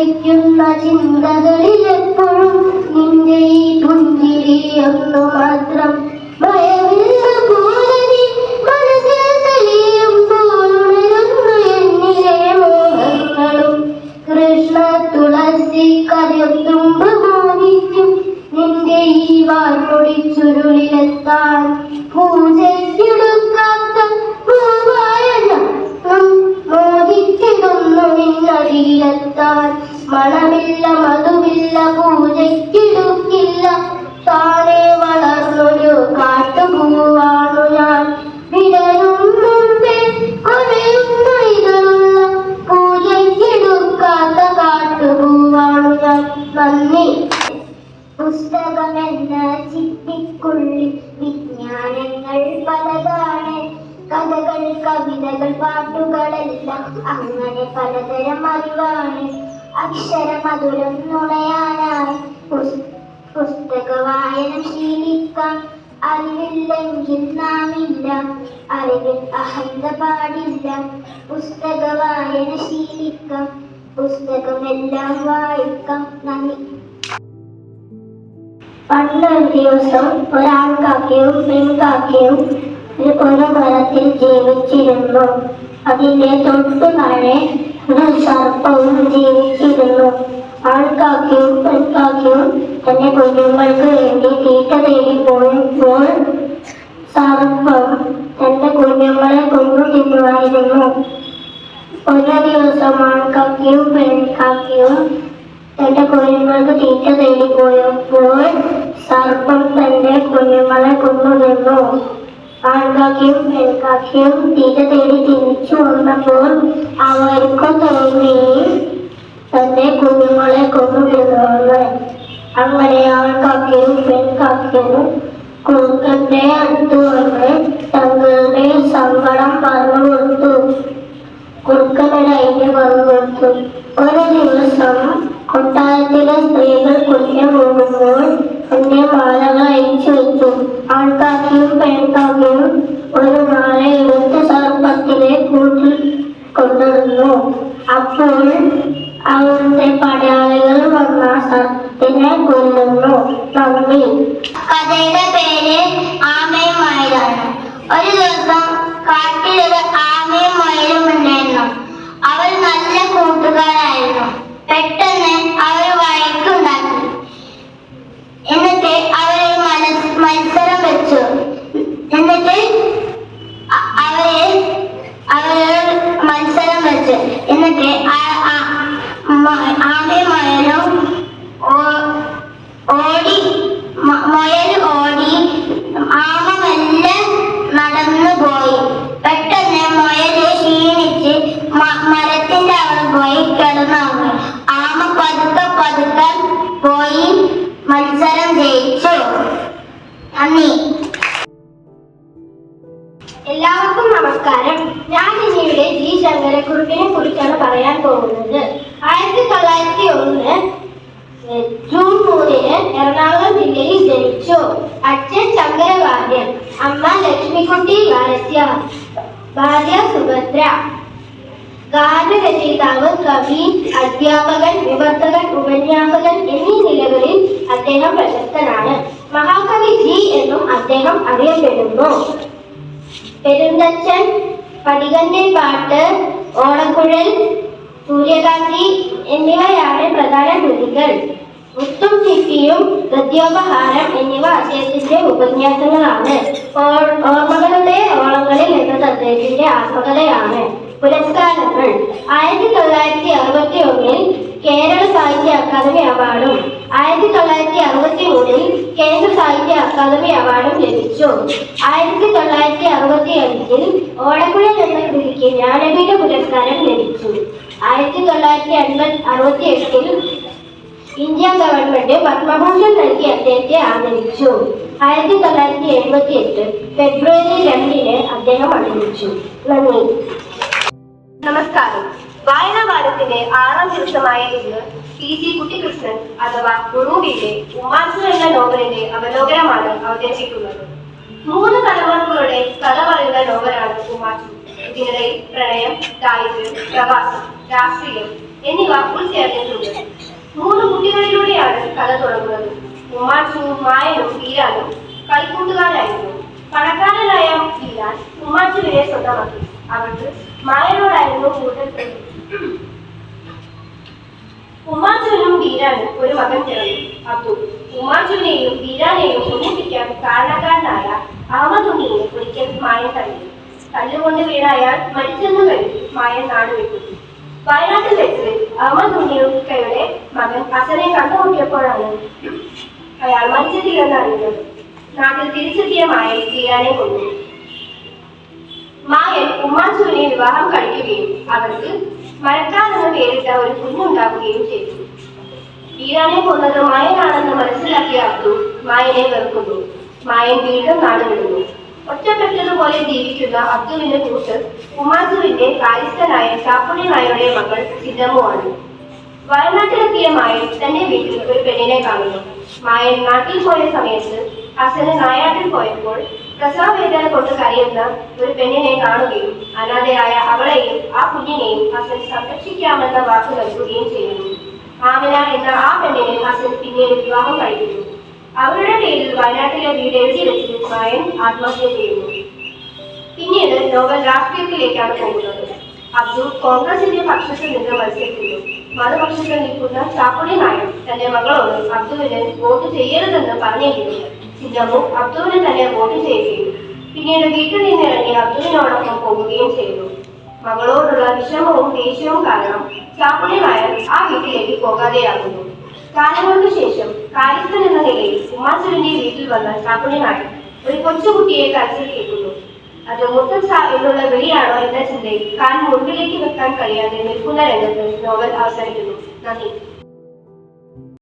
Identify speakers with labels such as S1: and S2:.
S1: വയ്ക്കുന്ന ചിന്തകളിൽ എപ്പോഴും നിന്റെ ഈ പുഞ്ചിരി ഒന്നു മാത്രം. ഭയമില്ല പോലെ നീ മനസ്സിൽ തെളിയുമ്പോൾ എന്നിലെ മോഹങ്ങളും. കൃഷ്ണ തുളസി കരത്തുമ്പ് മോഹിക്കും നിന്റെ ഈ വാർമൊഴി ചുരുളിലെത്താൻ. പൂജയ്ക്കെടുക്കാത്ത ഞാൻ മോഹിച്ചിടുന്നു നിന്നടിയിലെത്താൻ മണമില്ല മധുവില്ല പൂജയ്ക്കിടുക്കില്ല. താനെ വളർന്നൊരു കാട്ടുപൂവാണു ഞാൻ. പുസ്തകമെന്ന ചിപ്പിക്കുള്ളിൽ വിജ്ഞാനങ്ങൾ പലതാണ്. കഥകൾ കവിതകൾ പാട്ടുകളെല്ലാം അങ്ങനെ പലതരം അറിവാണ്. അക്ഷരമധുരം നുണയാനായി പുസ്- പുസ്തക വായന ശീലിക്കാം. അറിവില്ലെങ്കിൽ നാമില്ല അറിവിൽ അഹന്ത പാടില്ല. പുസ്തക വായന ശീലിക്കാം പുസ്തകമെല്ലാം വായിക്കാം. നന്ദി. പണ്ടൊരു ദിവസം ഒരാൾക്കാക്കയും പെൺകാക്കയും ഒരു മരത്തിൽ ജീവിച്ചിരുന്നു. അതിന്റെ തൊട്ടു താഴെ സർപ്പവും ജീവിച്ചിരുന്നു ആൾക്കാക്കിയും പെൺകാക്കിയും തന്റെ കുഞ്ഞുങ്ങൾക്ക് വേണ്ടി തീറ്റ തേടി പോയപ്പോൾ സർപ്പം തന്റെ കുഞ്ഞുങ്ങളെ കൊണ്ടു തിന്നുമായിരുന്നു. ഒരു ദിവസം ആൾക്കാക്കിയും പെൺകാക്കിയും തന്റെ കുഞ്ഞുങ്ങൾക്ക് തീറ്റ തേടി പോയപ്പോൾ സർപ്പം തന്റെ കുഞ്ഞുങ്ങളെ കൊണ്ടുവന്നു ആൺകാക്കയും പെൺകാക്കയും തീറ്റ തേടി തിരിച്ചു വന്നപ്പോൾ അവർക്കും തോന്നുകയും തന്റെ കുഞ്ഞുങ്ങളെ കൊണ്ടുവരുന്നത് അങ്ങനെ ആൺകാക്കയും പെൺകാക്കയും കുറുക്കന്റെ അടുത്ത് വന്ന് തങ്ങളുടെ സങ്കടം പറഞ്ഞു കൊടുത്തു കുറുക്കനടയിന് പറഞ്ഞു കൊടുത്തു ഒരു ദിവസം കൊട്ടാരത്തിലെ സ്ത്രീകൾ കുളിക്കാൻ പോകുമ്പോൾ എന്റെ മാലകൾ അയച്ചു വെച്ചു ആൺകാക്കിയും പെൺകാക്കിയും ഒരു മാല എടുത്ത് സർപ്പത്തിലെ കൂട്ടിൽ കൊണ്ടുവന്നു. അപ്പോൾ അവരുടെ പടയാളികൾ വന്ന സർപ്പത്തിനെ കൊല്ലുന്നു. നന്ദി. കഥയുടെ പേര് ആമയും ഒരു ദിവസം കാട്ടിലൊരു ആമയും മയിലും ഉണ്ടായിരുന്നു. അവർ നല്ല കൂട്ടുകാരായിരുന്നു. പെട്ടെന്ന് പോയി മത്സരം ജയിച്ചു. നന്ദി. എല്ലാവർക്കും നമസ്കാരം. ഞാൻ ഇനിയുടെ ജി ശങ്കരക്കുറുപ്പിനെ കുറിച്ചാണ് പറയാൻ പോകുന്നത്. ആയിരത്തി തൊള്ളായിരത്തി ഒന്ന് ജൂൺ മൂന്നിന് എറണാകുളം ജില്ലയിൽ ജനിച്ചു. അച്ഛൻ ശങ്കരവാര്യൻ അമ്മ ലക്ഷ്മിക്കുട്ടി വാരസ്യ ഭാര്യ സുഭദ്ര. ഗാനരചയിതാവ് കവി അധ്യാപകൻ വിവർത്തകൻ ഉപന്യാസകൻ എന്നീ അദ്ദേഹം പ്രശസ്തനാണ്. മഹാകവി ജി എന്നും അദ്ദേഹം അറിയപ്പെടുന്നു. പെരുന്തച്ചൻ പടികന്റെ പാട്ട് ഓണക്കുഴൽ സൂര്യകാന്തി എന്നിവയാണ് പ്രധാന കൃതികൾ. മുത്തും ചിപ്പിയും ഗദ്യോപഹാരം എന്നിവ അദ്ദേഹത്തിന്റെ ഉപന്യാസങ്ങളാണ്. ഓർമ്മകളുടെ ഓളങ്ങളിൽ എന്നത് അദ്ദേഹത്തിന്റെ ആത്മകഥയാണ്. പുരസ്കാരങ്ങൾ. ആയിരത്തി തൊള്ളായിരത്തി അറുപത്തി ഒന്നിൽ കേരള സാഹിത്യ അക്കാദമി അവാർഡും ആയിരത്തി തൊള്ളായിരത്തി അറുപത്തി മൂന്നിൽ കേന്ദ്ര സാഹിത്യ അക്കാദമി അവാർഡും ലഭിച്ചു. ആയിരത്തി തൊള്ളായിരത്തി അറുപത്തി അഞ്ചിൽ ഓടക്കുഴൽ എന്ന കൃതിക്ക് ജ്ഞാനപീഠ പുരസ്കാരം ലഭിച്ചു. ആയിരത്തി തൊള്ളായിരത്തി അൻപത് അറുപത്തി എട്ടിൽ ഇന്ത്യ ഗവൺമെന്റ് പത്മഭൂഷൺ നൽകി അദ്ദേഹത്തെ ആദരിച്ചു. ആയിരത്തി തൊള്ളായിരത്തി എഴുപത്തി എട്ട് ഫെബ്രുവരി രണ്ടിന് അദ്ദേഹം അന്തരിച്ചു നന്ദി.
S2: നമസ്കാരം. വായനാവാരത്തിന്റെ ആറാം ദിവസമായ ഇന്ന് പി ജി കുട്ടികൃഷ്ണൻ അഥവാ ഉറൂബിയുടെ ഉമ്മാച്ചു എന്ന നോവലിന്റെ അവലോകനമാണ് അവതരിപ്പിക്കുന്നത്. മൂന്ന് തലമുറകളുടെ കഥ പറയുന്ന നോവലാണ് ഉമ്മാച്ചു ഇതിനിടയിൽ പ്രണയം ദാരിദ്ര്യം പ്രവാസം രാഷ്ട്രീയം എന്നിവ ഉൾച്ചേർന്നിട്ടുണ്ട്. മൂന്ന് കുട്ടികളിലൂടെയാണ് കഥ തുടങ്ങുന്നത്. ഉമ്മാച്ചുവും മായനും ഈരാനും കളിക്കൂട്ടുകാരായിരുന്നു. പണക്കാരനായ ഈരാൻ ഉമ്മാച്ചുവിനെ സ്വന്തമാക്കി. അവർക്ക് മായനോടായിരുന്നു കൂടുതൽ പ്രിയം. ഉമ്മാച്ചുവിനും ബീരാനും ഒരു മകൻ പിറന്നു. അബ്ദുൾ ഉമ്മാച്ചുവിനെയും ബീരാനെയും ഒന്നിപ്പിക്കാൻ കാരണക്കാരനായ അഹമ്മദുണ്ണിയെ ഒരിക്കൽ മായൻ തള്ളി തല്ലുകൊണ്ട് വീണ അയാൾ മരിച്ചെന്ന് കരുതി മായൻ നാട് വിട്ടു. വയനാട്ടിൽ വെച്ച് അഹമ്മദ് ഉണ്ണിയുടെ മകൻ അസനെ കണ്ടുമുട്ടിയപ്പോഴാണ് അയാൾ മരിച്ചിട്ടില്ലെന്ന് അറിഞ്ഞത്. നാട്ടിൽ തിരിച്ചെത്തിയ മായൻ ബീരാനെ കൊന്നു. മായൻ ഉമ്മാച്ചുവിനെ വിവാഹം കഴിക്കുകയും അവർക്ക് മഴക്കാർ എന്ന പേരിട്ട ഒരു കുഞ്ഞുണ്ടാക്കുകയും ചെയ്തു. ഈരാനെ കൊന്നത് മായനാണെന്ന് മനസ്സിലാക്കിയ അബ്ദു മായനെ വെറുക്കുന്നു. മായൻ വീണ്ടും നാടുവിടുന്നു. ഒറ്റപ്പെട്ടതുപോലെ ജീവിക്കുന്ന അബ്ദുവിന്റെ കൂട്ട് ഉമാസുവിന്റെ കാര്യസ്ഥനായ ചാപ്പുണി നായരുടെ മകൾ സിദ്ധമുമാണ് വയനാട്ടിലെത്തിയ മായൻ തന്റെ വീട്ടിൽ ഒരു പെണ്ണിനെ കാണുന്നു. മായൻ നാട്ടിൽ പോയ സമയത്ത് അച്ഛന് നായാട്ടിൽ പോയപ്പോൾ പ്രസവവേദന കൊണ്ട് കരയുന്ന ഒരു പെണ്ണിനെ കാണുകയും അനാഥയായ അവളെയും ആ കുഞ്ഞിനെയും ഹസൻ സംരക്ഷിക്കാമെന്ന വാക്ക് നൽകുകയും ചെയ്യുന്നു. ആമിന എന്ന ആ പെണ്ണിനെ ഹസൻ പിന്നീട് വിവാഹം കഴിക്കുന്നു. അവരുടെ പേരിൽ വയനാട്ടിലെ വീട് എഴുതി വെച്ച് മായൻ ആത്മഹത്യ ചെയ്യുന്നു. പിന്നീട് നോവൽ രാഷ്ട്രീയത്തിലേക്കാണ് പോകുന്നത്. അബ്ദുൾ കോൺഗ്രസിന്റെ പക്ഷത്തിൽ നിന്ന് മത്സരിക്കുന്നു. മറുപക്ഷത്തിൽ നിൽക്കുന്ന ചാപ്പുളി നായർ തന്റെ മകളോട് അബ്ദുവിന് വോട്ട് ചെയ്യരുതെന്ന് പറഞ്ഞെങ്കിലും സിദ്ധമു അബ്ദുവിന് തന്നെ വോട്ട് ചെയ്യുകയും പിന്നീട് വീട്ടിൽ നിന്നിറങ്ങി അബ്ദുവിനോടൊപ്പം പോകുകയും ചെയ്തു. മകളോടുള്ള വിഷമവും ദേഷ്യവും കാരണം ചാപ്പുണ്യമായ ആ വീട്ടിലേക്ക് പോകാതെയാകുന്നു. കാലങ്ങൾക്ക് ശേഷം കാര്യസ്ഥൻ എന്ന നിലയിൽ ഉമാസുരന്റെ വീട്ടിൽ വന്ന നായർ ഒരു കൊച്ചുകുട്ടിയെ കരച്ചിൽ കേൾക്കുന്നു. അത് മുത്തം സാ എന്നുള്ള വിളിയാണോ എന്ന ചിന്തയിൽ കാൻ മുൻപിലേക്ക് വെക്കാൻ കഴിയാതെ നിൽക്കുന്ന രംഗത്ത് നോവൽ അവസാനിക്കുന്നു നന്ദി.